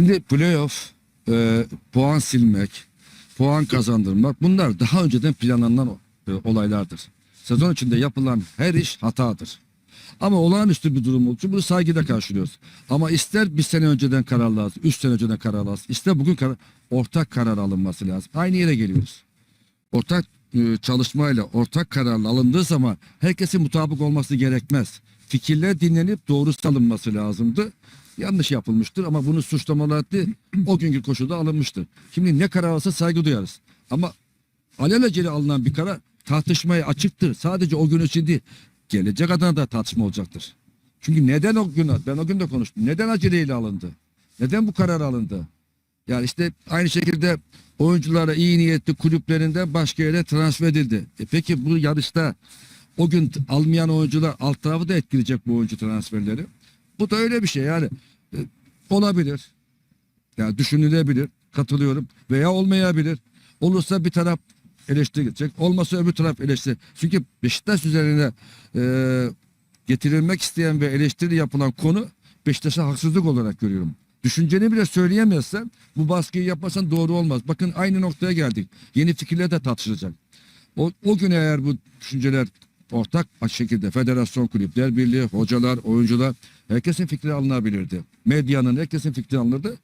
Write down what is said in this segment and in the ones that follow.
Şimdi playoff, e, puan silmek, puan kazandırmak bunlar daha önceden planlanan e, olaylardır. Sezon içinde yapılan her iş hatadır. Ama olağanüstü bir durum olduğu için bunu saygıyla karşılıyoruz. Ama ister bir sene önceden karar lazım, üç sene önceden karar lazım, ister bugün karar, ortak karar alınması lazım. Aynı yere geliyoruz. Ortak e, çalışmayla, ortak kararla alındığı zaman herkesin mutabık olması gerekmez. Fikirler dinlenip doğrusu alınması lazımdı. Yanlış yapılmıştır ama bunu suçlamalar değil, o günkü koşulda alınmıştır. Şimdi ne karar alsa saygı duyarız. Ama alelacele alınan bir karar tartışmaya açıktır. Sadece o gün için değil, gelecek adına da tartışma olacaktır. Çünkü neden o gün, ben o gün de konuştum. Neden aceleyle alındı? Neden bu karar alındı? Yani işte aynı şekilde oyunculara iyi niyetli kulüplerinden başka yere transfer edildi. E peki bu yarışta o gün almayan oyuncular alt tarafı da etkileyecek bu oyuncu transferleri. Bu da öyle bir şey yani. Olabilir. Yani düşünülebilir. Katılıyorum. Veya olmayabilir. Olursa bir taraf eleştiri gidecek. Olmasa öbür taraf eleştiri. Çünkü Beşiktaş üzerine e, getirilmek isteyen ve eleştiri yapılan konu Beşiktaş'a haksızlık olarak görüyorum. Düşünceni bile söyleyemezsen bu baskıyı yapmasan doğru olmaz. Bakın aynı noktaya geldik. Yeni fikirler de tartışılacak. O, o gün eğer bu düşünceler ortak şekilde federasyon kulüpler birliği, hocalar, oyuncular herkesin fikri alınabilirdi. Medyanın herkesin fikri alınırdı.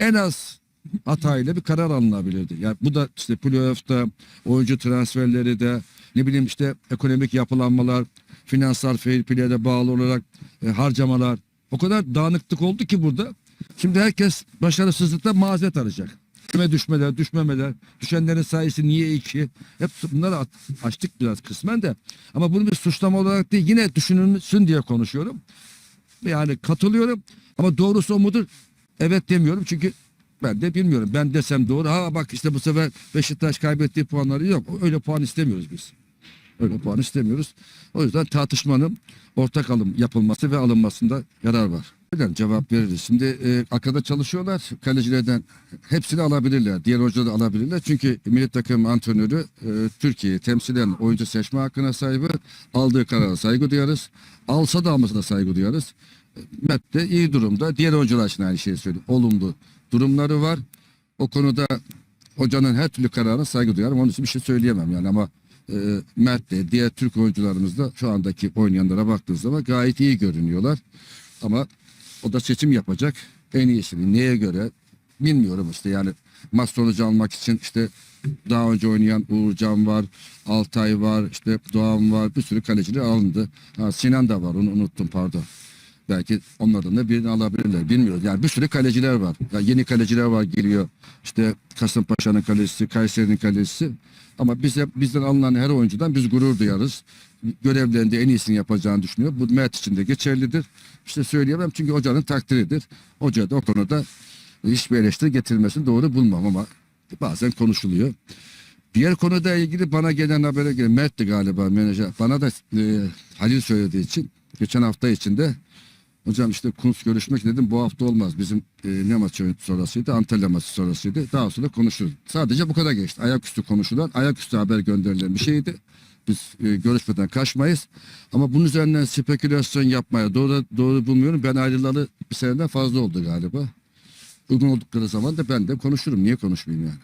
En az hatayla bir karar alınabilirdi. Yani bu da işte playoff'ta oyuncu transferleri de ne bileyim işte ekonomik yapılanmalar, finansal fair play'e bağlı olarak e, harcamalar o kadar dağınıklık oldu ki burada. Şimdi herkes başarısızlıkta mazeret arayacak. Düşme düşmeler, düşmemeler, düşenlerin sayısı niye iki? Hep bunları açtık biraz kısmen de. Ama bunu bir suçlama olarak değil yine düşünülsün diye konuşuyorum. Yani katılıyorum ama doğrusu o mudur? Evet demiyorum çünkü ben de bilmiyorum. Ben desem doğru. Ha bak işte bu sefer Beşiktaş kaybettiği puanları yok. Öyle puan istemiyoruz biz. Öyle puan istemiyoruz. O yüzden tartışmanın ortak alım yapılması ve alınmasında yarar var. Neden cevap veririz. Şimdi e, arkada çalışıyorlar. Kalecilerden hepsini alabilirler. Diğer hocaları alabilirler. Çünkü milli takım antrenörü e, Türkiye'yi temsilen oyuncu seçme hakkına sahibi. Aldığı karara saygı duyarız. Alsa da almasa da saygı duyarız. Mert de iyi durumda. Diğer oyuncular için aynı şeyi söylüyor. Olumlu durumları var. O konuda hocanın her türlü kararına saygı duyarım. Onun için bir şey söyleyemem yani ama e, Mert de diğer Türk oyuncularımız da şu andaki oynayanlara baktığı zaman gayet iyi görünüyorlar. Ama o da seçim yapacak. En iyisini neye göre bilmiyorum işte yani maç almak için işte daha önce oynayan Uğurcan var, Altay var, işte Doğan var, bir sürü kaleciler alındı. Ha, Sinan da var, onu unuttum pardon. Belki onlardan da birini alabilirler. Bilmiyoruz. Yani bir sürü kaleciler var. Ya yeni kaleciler var geliyor. İşte Kasımpaşa'nın kalecisi, Kayseri'nin kalecisi. Ama bize bizden alınan her oyuncudan biz gurur duyarız. Görevlerinde en iyisini yapacağını düşünüyor. Bu Mert için de geçerlidir. İşte söyleyemem çünkü hocanın takdiridir. Hoca da o konuda hiçbir eleştiri getirmesini doğru bulmam ama bazen konuşuluyor. Diğer konuda ilgili bana gelen habere göre Mert'ti galiba menajer. Bana da e, Halil söylediği için geçen hafta içinde hocam işte Kunz görüşmek dedim bu hafta olmaz. Bizim e, ne maçı sonrasıydı? Antalya maçı sonrasıydı. Daha sonra konuşuruz. Sadece bu kadar geçti. Ayaküstü konuşulan, ayaküstü haber gönderilen bir şeydi. Biz e, görüşmeden kaçmayız. Ama bunun üzerinden spekülasyon yapmaya doğru doğru bulmuyorum. Ben ayrılalı bir seneden fazla oldu galiba. Uygun oldukları zaman da ben de konuşurum. Niye konuşmayayım yani?